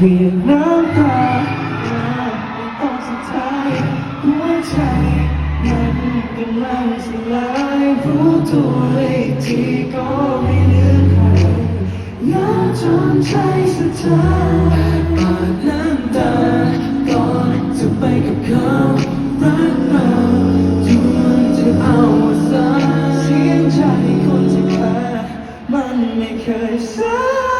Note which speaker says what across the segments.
Speaker 1: เรียกน้ำตาตอนสุดท้ายหัวใจมันกำลังสลายรู้ตัวเลยทีก็ไม่เหลือใครยากจนใจสุดท้ายปาดน้ำตาก่อนจะไปกับเขารักเราจนจะเอาสาเสียงใจคนที่ขาดมันไม่เคยสาย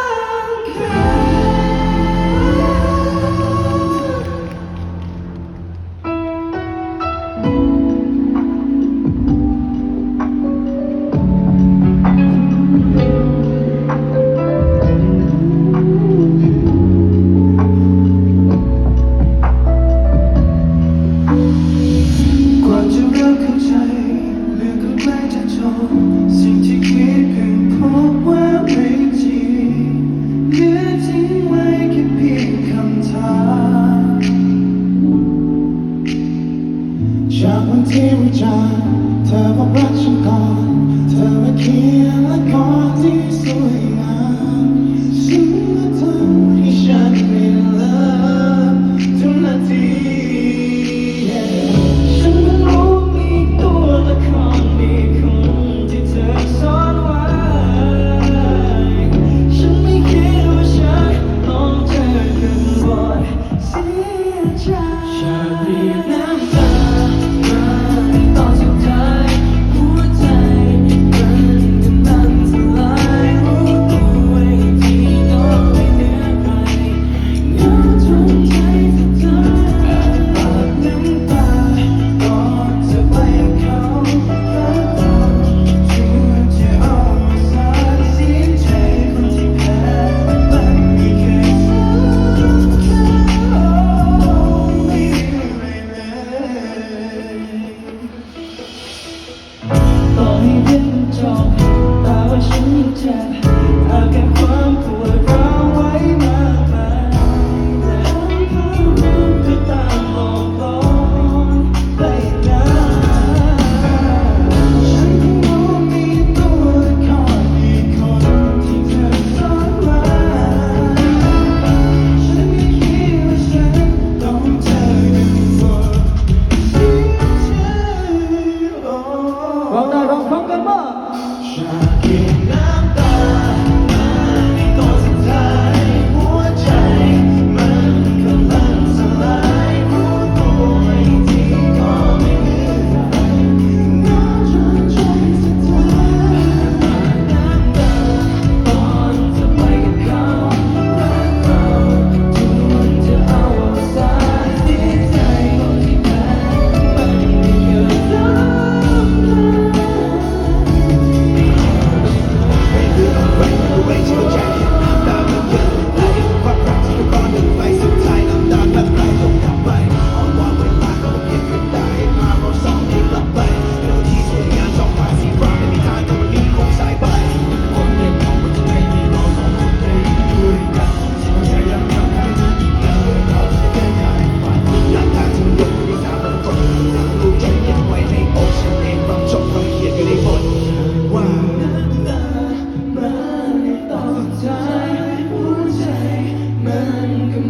Speaker 1: จากวันที่รู้จักเธอบอกรักฉันก่อน เธอมาเขียนละครที่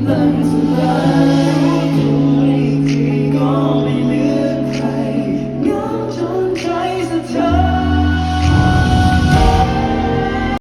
Speaker 1: But